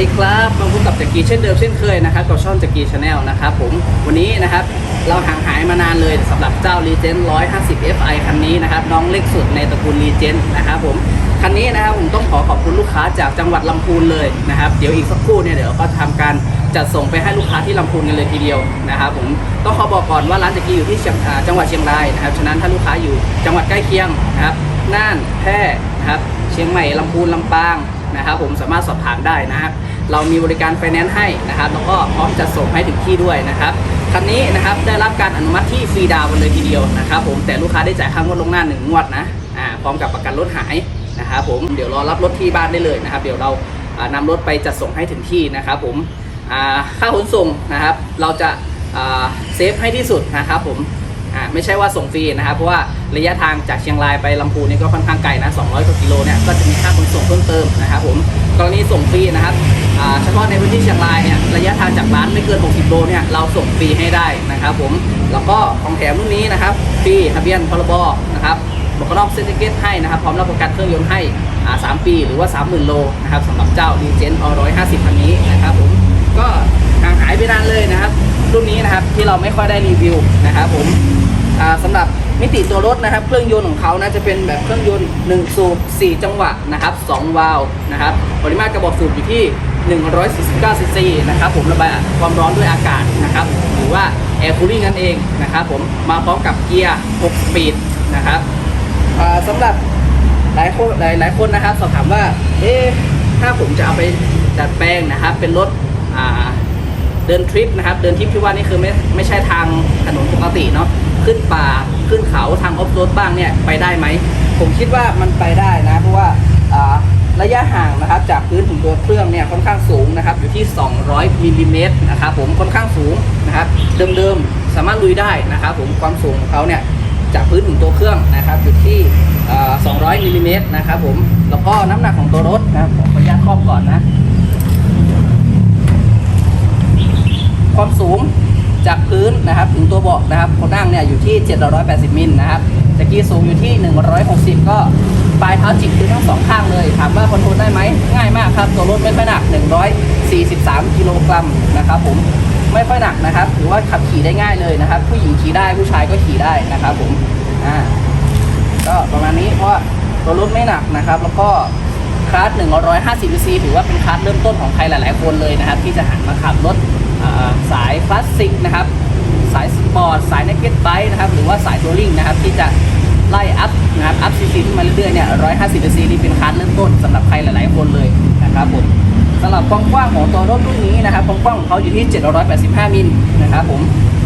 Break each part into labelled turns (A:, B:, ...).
A: ดีครับมาพบกับจักรีเช่นเดิมเช่นเคยนะครับกับช่องจักรีชาแนลนะครับผมวันนี้นะครับเราห่างหายมานานเลยสำหรับเจ้า r e g e n 150 Fi คันนี้นะครับน้องเล็กสุดในตระกูล r e g e n นะครับผมคันนี้นะครับผมต้องขอขอบคุณลูกค้าจากจังหวัดลำพูนเลยนะครับเดี๋ยวอีกสักครู่เนี่ยเดี๋ยวก็ทำการจัดส่งไปให้ลูกค้าที่ลำพูนกันเลยทีเดียวนะครับผมต้องขอบอกก่อนว่าร้านจักรีอยู่ที่จังหวัดเชียงรายนะครับฉะนั้นถ้าลูกค้าอยู่จังหวัดใกล้เคียงนะครับน่านแพร่นะครับเชียงใหม่ลำพูนลำปางนะครับผมสามารถสอบถามได้นะครับ เรามีบริการไฟแนนซ์ให้นะครับแล้วก็พร้อมจัดส่งให้ถึงที่ด้วยนะครับคันนี้นะครับได้รับการอนุมัติที่ฟรีดาวน์เลยทีเดียวนะครับผมแต่ลูกค้าได้จ่ายค่างวดลงหน้าหนึ่งงวดนะอ่าพร้อมกับประกันรถหายนะครับผมเดี๋ยวรอรับรถที่บ้านได้เลยนะครับ เดี๋ยวเราอ่านำรถไปจัดส่งให้ถึงที่นะครับผมอ่าค่าขนส่งนะครับ เราจะเซฟให้ที่สุดนะครับผมไม่ใช่ว่าส่งฟรีนะครับ เพราะว่าระยะทางจากเชียงรายไปลำพูนนี่ก็ค่อนข้างไกลนะ 200กว่ากิโลเนี่ยก็จะมีค่าขนส่งเพิ่มเติมนะครับผมกรณีส่งฟรีนะครับ เฉพาะในพื้นที่เชียงรายเนี่ยระยะทางจากร้านไม่เกิน 60 โลเนี่ยเราส่งฟรีให้ได้นะครับผมแล้วก็ของแถมรุ่นนี้นะครับฟรีทะเบียนพรบนะครับบวกกนอกเซนติเกตให้นะครับพร้อมรับประกันเครื่องยนต์ให้อ่า3ปีหรือว่า 30,000 โลนะครับสำหรับเจ้าดีเจนอ150คันนี้นะครับผมก็ห่างหายไปนานเลยนะครับ รุ่นนี้นะครับที่เราไม่ค่อยได้รีวิวนะครับผมอ่าสำหรับมิติตัวรถนะครับ เครื่องยนต์ของเขานะจะเป็นแบบเครื่องยนต์1สูบ4 จังหวะนะครับ2วาล์วนะครับปริมาตรกระบอกสูบอยู่ที่ 149ซีซีนะครับผมระบายความร้อนด้วยอากาศนะครับหรือว่าแอร์คูลิ่งนั่นเองนะครับผมมาพร้อมกับเกียร์ 6 สปีดนะครับสำหรับหลายคนหลายหลายคนนะครับ สอบถามว่าเอ๊ะถ้าผมจะเอาไปดัดแปลงนะครับ เป็นรถเดินทริปนะครับ เดินทริปที่ว่านี่คือไม่ไม่ใช่ทางถนนปกติเนาะขึ้นป่าขึ้นเขาทางออฟโรดบ้างเนี่ยไปได้ไหม ผมคิดว่ามันไปได้นะ เพราะว่า ระยะห่างนะครับจากพื้นถึงตัวเครื่องเนี่ยค่อนข้างสูงนะครับอยู่ที่ 200มิลลิเมตรนะครับผมค่อนข้างสูงนะครับเดิมๆสามารถลุยได้นะครับผมความสูงของเขาเนี่ยจากพื้นถึงตัวเครื่องนะครับอยู่ที่ 200มิลลิเมตรนะครับผมแล้วก็น้ำหนักของตัวรถนะครับผมขออนุญาตครอบก่อนนะความสูงจากพื้นนะครับถึงตัวเบาะนะครับคนนั่งเนี่ยอยู่ที่ 780 มิลนะครับ ตะกี้สูงอยู่ที่ 160 ก็ปลายเท้าจิกพื้นทั้งสองข้างเลย ถามว่าคอนโทรลได้ไหมง่ายมากครับ ตัวรถไม่ค่อยหนัก 143 กิโลกรัมนะครับผมไม่ค่อยหนักนะครับถือว่าขับขี่ได้ง่ายเลยนะครับ ผู้หญิงขี่ได้ผู้ชายก็ขี่ได้นะครับผมอ่าก็ประมาณนี้เพราะว่าตัวรถไม่หนักนะครับ แล้วก็คลาส150 cc ถือว่าเป็นคลาสเริ่มต้นของใครหลาย ๆ คนเลยนะครับ ที่จะหันมาขับรถสายคลาสสิกนะครับ สายสปอร์ตสายนักเก็ตไบค์นะครับหรือว่าสายทัวริงนะครับที่จะไล่อัพนะครับอัพซีซีขึ้นมาเรื่อยๆเนี่ย150 cc นี่เป็นคลาสเริ่มต้นสำหรับใครหลายๆคนเลยนะครับผมสำหรับความกว้างของตัวรถรุ่นนี้นะครับความกว้างของเขาอยู่ที่ 785 มิลนะครับผม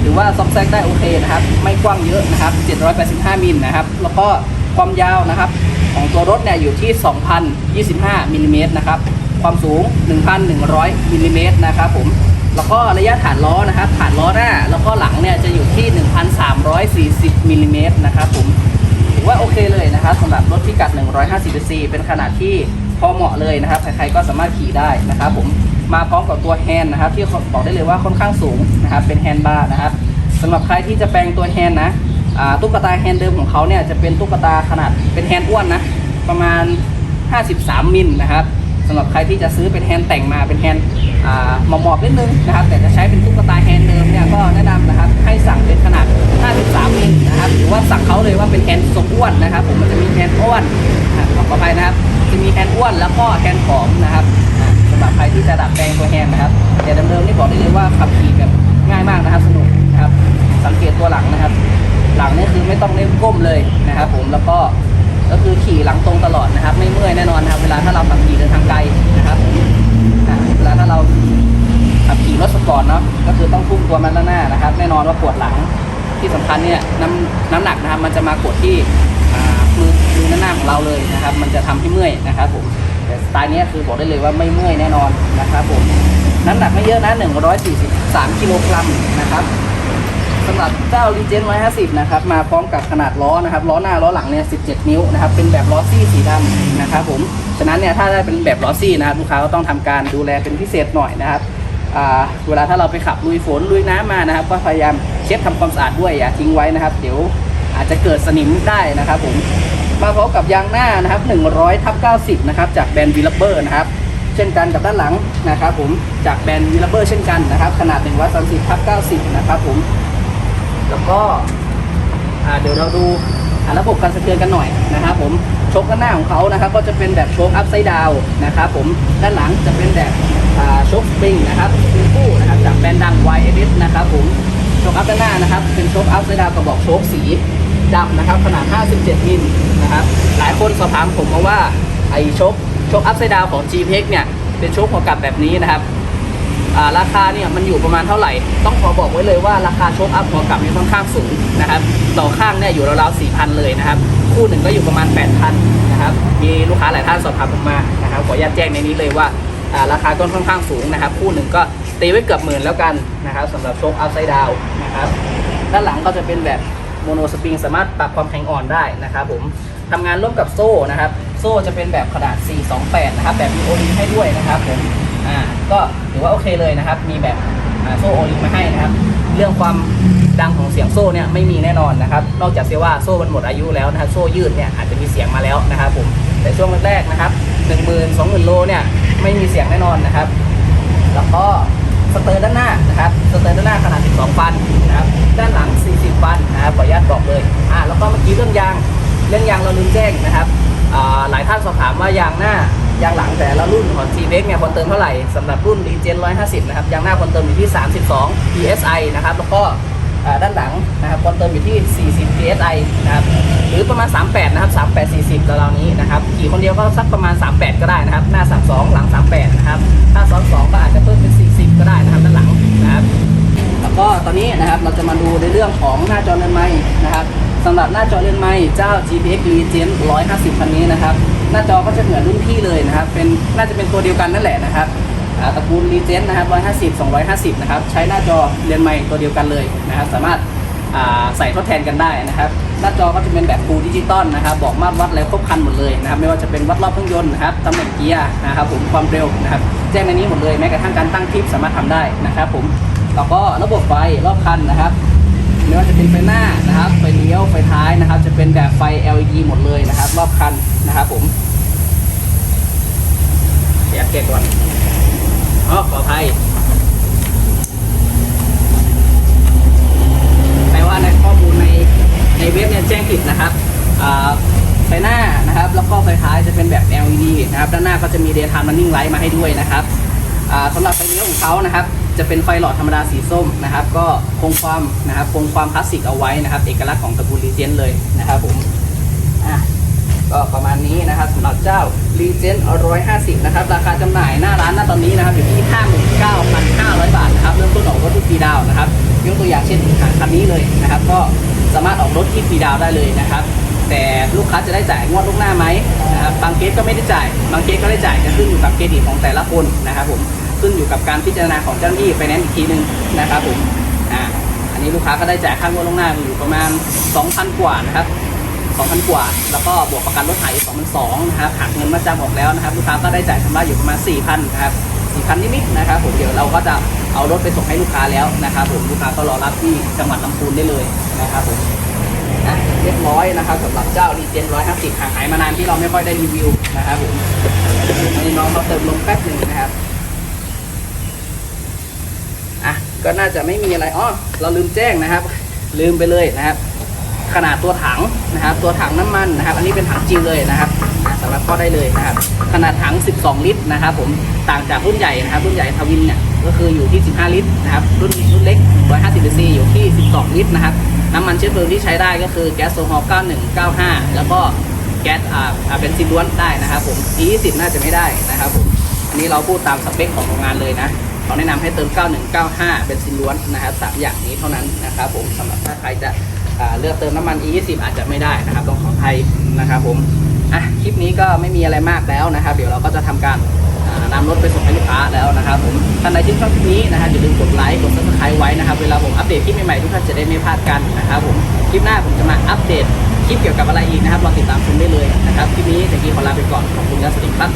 A: หรือว่าซอกแซกได้โอเคนะครับ ไม่กว้างเยอะนะครับ 785 มิลนะครับ แล้วก็ความยาวนะครับ ของตัวรถเนี่ยอยู่ที่ 2,025มิลลิเมตรนะครับ ความสูง 1,100มิลลิเมตรนะครับผม แล้วก็ระยะฐานล้อนะครับฐานล้อหน้า แล้วก็หลังเนี่ยจะอยู่ที่ 1,340มิลลิเมตรนะครับผมถือว่าโอเคเลยนะครับสำหรับรถพิกัด 150 cc เป็นขนาดที่พอเหมาะเลยนะครับ ใครๆก็สามารถขี่ได้นะครับผมมาพร้อมกับตัวแฮนด์นะครับ ที่บอกได้เลยว่าค่อนข้างสูงนะครับ เป็นแฮนด์บาร์นะครับสำหรับใครที่จะแปลงตัวแฮนด์นะตุ๊กตาแฮนด์เดิมของเขาเนี่ยจะเป็นตุ๊กตาขนาดเป็นแฮนด์อ้วนนะประมาณ 53 มิลนะครับสำหรับใครที่จะซื้อเป็นแฮนด์แต่งมาเป็นแฮนด์ หมอบๆนิดนึงนะครับ แต่จะใช้เป็นตุ๊กตาแฮนด์เดิมเนี่ยก็แนะนำนะครับให้สั่งเป็นขนาด 53มิลนะครับหรือว่าสั่งเขาเลยว่าเป็นแฮนด์ทรงอ้วนนะครับ ผมมันจะมีแฮนด์อ้วนขออภัยนะครับจะมีแฮนด์อ้วนแล้วก็แฮนด์ผอมนะครับสำหรับใครที่จะดัดแปลงตัวแฮนด์นะครับแต่เดิมๆนี่บอกได้เลยว่าขับขี่แบบง่ายมากนะครับสนุกนะครับสังเกตตัวหลังนะครับ หลังนี่คือไม่ต้องเน้นก้มเลยนะครับ ผมแล้วก็ก็คือขี่หลังตรงตลอดนะครับ ไม่เมื่อยแน่นอนนะครับ เวลาถ้าเราขับขี่เดินทางไกลนะครับ เราขับขี่รถสปอร์ตเนาะก็คือต้องพุ่งตัวมันด้านหน้านะครับ แน่นอนว่าปวดหลังที่สำคัญเนี่ยน้ำน้ำหนักนะครับมันจะมากดที่มือมือด้านหน้าของเราเลยนะครับ มันจะทำให้เมื่อยนะครับผมแต่สไตล์นี้คือบอกได้เลยว่าไม่เมื่อยแน่นอนนะครับผมน้ำหนักไม่เยอะนะ143กิโลกรัมนะครับ หรับเจ้า r e g e n 150 นะครับ มาพร้อมกับขนาดล้อนะครับ ล้อหน้าล้อหลังเนี่ย 17 นิ้วนะครับ เป็นแบบล้อซี่สีดำนะครับผม ฉะนั้นเนี่ย ถ้าได้เป็นแบบล้อซี่นะครับ ลูกค้าก็ต้องทำการดูแลเป็นพิเศษหน่อยนะครับเวลาถ้าเราไปขับลุยฝนลุยน้ำมานะครับ ก็พยายามเช็ดทำความสะอาดด้วยอย่าทิ้งไว้นะครับ เดี๋ยวอาจจะเกิดสนิมได้นะครับผม มาพร้อมกับยางหน้านะครับ 100ทับ90 นะครับ จากแบรนด์วิลเบอร์นะครับเช่นกันกับด้านหลังนะครับผมจากแบรนด์วิลเบอร์เช่นกันนะครับ ขนาด130ทับ90 นะครับผม แล้วก็เดี๋ยวเราดูระบบการสะเทือนกันหน่อยนะครับผมโชคด้านหน้าของเขานะครับ ก็จะเป็นแบบโชคอัพไซด์ดาวนะครับผมด้านหลังจะเป็นแบบโชคสปริงนะครับสปริงคู่นะครับจากแบรนด์ดัง YS นะครับผมโชคอัพด้านหน้านะครับ เป็นโชคอัพไซด์ดาวกระบอกโชคสีดำนะครับ ขนาด 57 มิลนะครับหลายคนสอบถามผมมาว่าไอโชคโชคอัพไซด์ดาวของ g p e x เนี่ยเป็นโชคหัวกลับแบบนี้นะครับ ราคาเนี่ยมันอยู่ประมาณเท่าไหร่ ต้องขอบอกไว้เลยว่าราคาโชคอัพหัวกลับนี่ค่อนข้างสูงนะครับ ต่อข้างเนี่ยอยู่ราวๆสี่พันเลยนะครับ คู่หนึ่งก็อยู่ประมาณ8ปดพันนะครับ มีลูกค้าหลายท่านสอบถามผมมานะครับ ขออนุญาตแจ้งในนี้เลยว่าราคาก็ค่อนข้างสูงนะครับ คู่หนึ่งก็ตีไว้เกือบหมื่นแล้วกันนะครับสำหรับโชคอัพไซด์ดาวนะครับ ด้านหลังก็จะเป็นแบบโมโนสปริงสามารถปรับความแข็งอ่อนได้นะครับผมทำงานร่วมกับโซ่นะครับ โซ่จะเป็นแบบขนาด 428 นะครับ แบบมีโอลิให้ด้วยนะครับผม อ่าก็ถือว่าโอเคเลยนะครับ มีแบบโซ่โอลิงมาให้นะครับ เรื่องความดังของเสียงโซ่เนี่ยไม่มีแน่นอนนะครับ นอกจากเสียว่าโซ่มันหมดอายุแล้วนะครับโซ่ยืดเนี่ยอาจจะมีเสียงมาแล้วนะครับผมแต่ช่วงแรกๆนะครับ1 0 0 0 0 2 0,000โลเนี่ยไม่มีเสียงแน่นอนนะครับ แล้วก็สเตอร์ด้านหน้านะครับสเตอร์ด้านหน้าขนาด 12 ฟันนะครับด้านหลัง 40 ฟันนะครับขออนุญาตบอกเลยอ่าแล้วก็เมื่อกี้เรื่องยางเรื่องยางเราลืมแจ้งนะครับหลายท่านสอบถามว่ายางหน้า ยางหลังแต่ละรุ่นของ t v x เนี่ยคนเติมเท่าไหร่สำหรับรุ่น r e g e n 150 นะครับยางหน้าคนเติมอยู่ที่ 32 psi นะครับแล้วก็ด้านหลังนะครับคนเติมอยู่ที่ 40 psi นะครับหรือประมาณ 38 นะครับ 38 40ราวๆนี้นะครับขี่คนเดียวก็สักประมาณ 38 ก็ได้นะครับ หน้า 32 หลัง 38 นะครับถ้าซ้อน2ก็อาจจะเพิ่มเป็น 40 ก็ได้นะครับด้านหลังนะครับแล้วก็ตอนนี้นะครับเราจะมาดูในเรื่องของหน้าจอเรือนไม้นะครับสำหรับหน้าจอเรือนไม้เจ้า GPX Legend 150 คันนี้นะครับ หน้าจอก็จะเหมือนรุ่นพี่เลยนะครับ เป็นน่าจะเป็นตัวเดียวกันนั่นแหละนะครับตระกูล Legend นะครับ 150 250 นะครับ ใช้หน้าจอเรือนไม้ตัวเดียวกันเลยนะครับ สามารถใส่ทดแทนกันได้นะครับ หน้าจอก็จะเป็นแบบ Full Digital นะครับ บอกมาตรวัดอะไรครบคันหมดเลยนะครับ ไม่ว่าจะเป็นวัดรอบเครื่องยนต์นะครับตำแหน่งเกียร์นะครับผม ความเร็วนะครับ แจ้งในนี้หมดเลย แม้กระทั่งการตั้งคลิปสามารถทำได้นะครับผม แล้วก็ระบบไฟรอบคันนะครับ ไม่ว่าจะเป็นไฟหน้านะครับไฟเลี้ยวไฟท้ายนะครับ จะเป็นแบบไฟ LED หมดเลยนะครับ รอบคันนะครับผมเดี๋ยวเก็บก่อนอ๋อขออภัยแปลว่าในข้อมูลในในเว็บเนี่ยแจ้งผิดนะครับไฟหน้านะครับ แล้วก็ไฟท้ายจะเป็นแบบ LED นะครับ ด้านหน้าก็จะมี daytime running light มาให้ด้วยนะครับ สำหรับไฟเลี้ยวของเขานะครับจะเป็นไฟหลอดธรรมดาสีส้มนะครับ ก็คงความนะครับคงความคลาสสิกเอาไว้นะครับ เอกลักษณ์ของตระกูลรีเจนเลยนะครับผมอะก็ประมาณนี้นะครับสำหรับเจ้ารีเจน150นะครับ ราคาจำหน่ายหน้าร้านหน้าตอนนี้นะครับ อยู่ที่59,500บาทนะครับ เริ่มต้นออกรถที่ฟรีดาวนะครับยกตัวอย่างเช่นคันนี้เลยนะครับ ก็สามารถออกรถที่ฟรีดาวได้เลยนะครับ แต่ลูกค้าจะได้จ่ายงวดลูกหน้าไหมนะครับบางเคสก็ไม่ได้จ่าย บางเคสก็ได้จ่ายจะขึ้นอยู่กับเครดิตของแต่ละคนนะครับผม ขึ้นอยู่กับการพิจารณาของเจ้าหน้าที่ไฟแนนซ์อีกทีหนึ่งนะครับผมอ่าอันนี้ลูกค้าก็ได้จ่ายค่างวดลูกหน้าอยู่ประมาณ 2,000 กว่านะครับ2,000 กว่า แล้วก็บวกประกันรถไถ2,200นะครับหักเงินมาจำออกแล้วนะครับ ลูกค้าก็ได้จ่ายชำระอยู่ประมาณ 4,000นะครับ4,000 นิดๆนะครับผมเดี๋ยวเราก็จะเอารถไปส่งให้ลูกค้าแล้วนะครับผมลูกค้าก็รอรับที่จังหวัดลำพูนได้เลยนะครับผมอะเรียบร้อยนะครับสำหรับเจ้ารีเจน150ห่างหายมานานที่เราไม่ค่อยได้รีวิวนะครับผมอันนี้น้องเขาเติมลงแป๊บหนึ่งนะครับอะ ก็น่าจะไม่มีอะไรอ๋อเราลืมแจ้งนะครับ ลืมไปเลยนะครับ ขนาดตัวถังนะครับ ตัวถังน้ำมันนะครับ อันนี้เป็นถังจิวเลยนะครับสามารถเข้าได้เลยนะครับ ขนาดถัง 12 ลิตรนะครับ ผมต่างจากรุ่นใหญ่นะครับ รุ่นใหญ่ทวินเนี่ยก็คืออยู่ที่ 15 ลิตรนะครับ รุ่นรุ่นเล็ก 150 cc อยู่ที่ 12 ลิตรนะครับ น้ำมันเชื้อเพลิงที่ใช้ได้ก็คือแก๊สโซฮอล์91 95 แล้วก็แก๊สอ่าอ่าเป็นซินล้วนได้นะครับผม E20 น่าจะไม่ได้นะครับผม อันนี้เราพูดตามสเปคของโรงงานเลยนะ ขาแนะนำให้เติม 9195 เป็นซินล้วนนะครับสามอย่างนี้เท่านั้นนะครับผมสำหรับถ้าใครจะเลือกเติมน้ำมัน E20 อาจจะไม่ได้นะครับต้องขออภัยนะครับผมอะคลิปนี้ก็ไม่มีอะไรมากแล้วนะครับ เดี๋ยวเราก็จะทำการอ่านำรถไปส่งให้ลูกค้าแล้วนะครับผมท่านใดที่ชอบคลิปนี้นะครับอย่าลืมกดไลค์กดซับสไครต์ไว้นะครับ เวลาผมอัปเดตคลิปใหม่ๆทุกท่านจะได้ไม่พลาดกันนะครับผมคลิปหน้าผมจะมาอัปเดตคลิปเกี่ยวกับอะไรอีกนะครับรอติดตามชมได้เลยนะครับคลิปนี้แต่กี้ขอลาไปก่อนขอบคุณและสวัสดีครับ